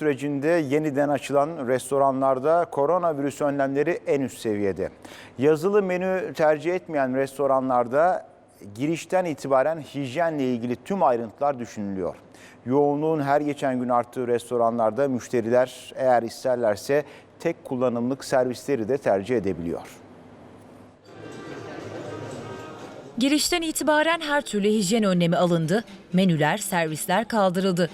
sürecinde yeniden açılan restoranlarda koronavirüs önlemleri en üst seviyede. Yazılı menü tercih etmeyen restoranlarda girişten itibaren hijyenle ilgili tüm ayrıntılar düşünülüyor. Yoğunluğun her geçen gün arttığı restoranlarda müşteriler eğer isterlerse tek kullanımlık servisleri de tercih edebiliyor. Girişten itibaren her türlü hijyen önlemi alındı, menüler, servisler kaldırıldı.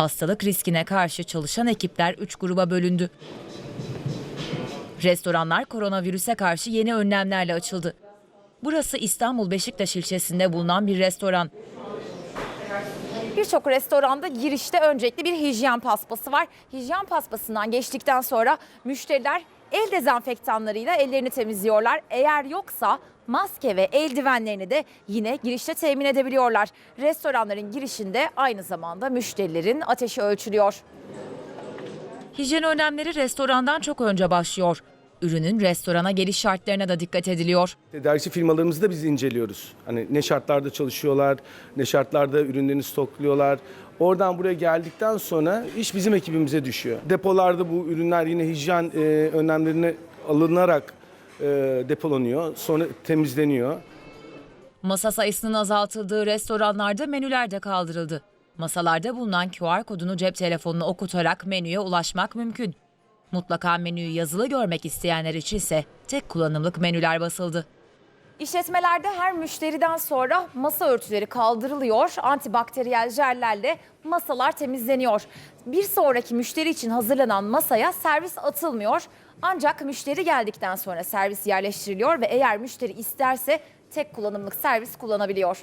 Hastalık riskine karşı çalışan ekipler 3 gruba bölündü. Restoranlar koronavirüse karşı yeni önlemlerle açıldı. Burası İstanbul Beşiktaş ilçesinde bulunan bir restoran. Birçok restoranda girişte öncelikli bir hijyen paspası var. Hijyen paspasından geçtikten sonra müşteriler el dezenfektanlarıyla ellerini temizliyorlar. Eğer yoksa maske ve eldivenlerini de yine girişte temin edebiliyorlar. Restoranların girişinde aynı zamanda müşterilerin ateşi ölçülüyor. Hijyen önlemleri restorandan çok önce başlıyor. Ürünün restorana geliş şartlarına da dikkat ediliyor. Tedarikçi firmalarımızı da biz inceliyoruz. Hani ne şartlarda çalışıyorlar, ne şartlarda ürünlerini stokluyorlar. Oradan buraya geldikten sonra iş bizim ekibimize düşüyor. Depolarda bu ürünler yine hijyen e, önlemlerine alınarak e, depolanıyor. Sonra temizleniyor. Masa sayısının azaltıldığı restoranlarda menüler de kaldırıldı. Masalarda bulunan QR kodunu cep telefonuna okutarak menüye ulaşmak mümkün. Mutlaka menüyü yazılı görmek isteyenler için ise tek kullanımlık menüler basıldı. İşletmelerde her müşteriden sonra masa örtüleri kaldırılıyor. Antibakteriyel jellerle masalar temizleniyor. Bir sonraki müşteri için hazırlanan masaya servis atılmıyor. Ancak müşteri geldikten sonra servis yerleştiriliyor ve eğer müşteri isterse tek kullanımlık servis kullanabiliyor.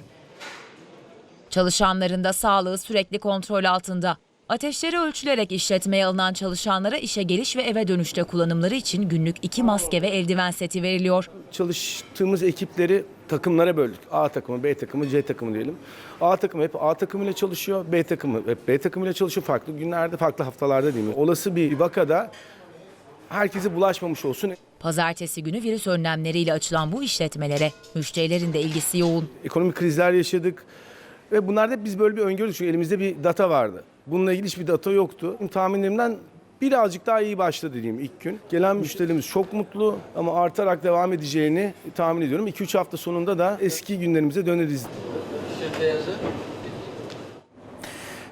Çalışanların da sağlığı sürekli kontrol altında. Ateşleri ölçülerek işletmeye alınan çalışanlara işe geliş ve eve dönüşte kullanımları için günlük iki maske ve eldiven seti veriliyor. Çalıştığımız ekipleri takımlara böldük. A takımı, B takımı, C takımı diyelim. A takımı hep A takımıyla çalışıyor. B takımı hep B takımıyla çalışıyor. Farklı günlerde, farklı haftalarda değil mi? Olası bir vakada herkese bulaşmamış olsun. Pazartesi günü virüs önlemleriyle açılan bu işletmelere müşterilerin de ilgisi yoğun. Ekonomik krizler yaşadık. Ve bunlarda hep biz böyle bir öngörü çünkü elimizde bir data vardı. Bununla ilgili hiçbir data yoktu. Tahminlerimden birazcık daha iyi başladı diyeyim ilk gün. Gelen müşterimiz çok mutlu ama artarak devam edeceğini tahmin ediyorum. 2-3 hafta sonunda da eski günlerimize döneriz.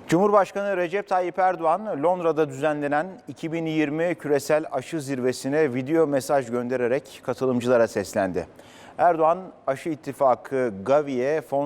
Cumhurbaşkanı Recep Tayyip Erdoğan Londra'da düzenlenen 2020 küresel aşı zirvesine video mesaj göndererek katılımcılara seslendi. Erdoğan aşı ittifakı Gavi'ye fon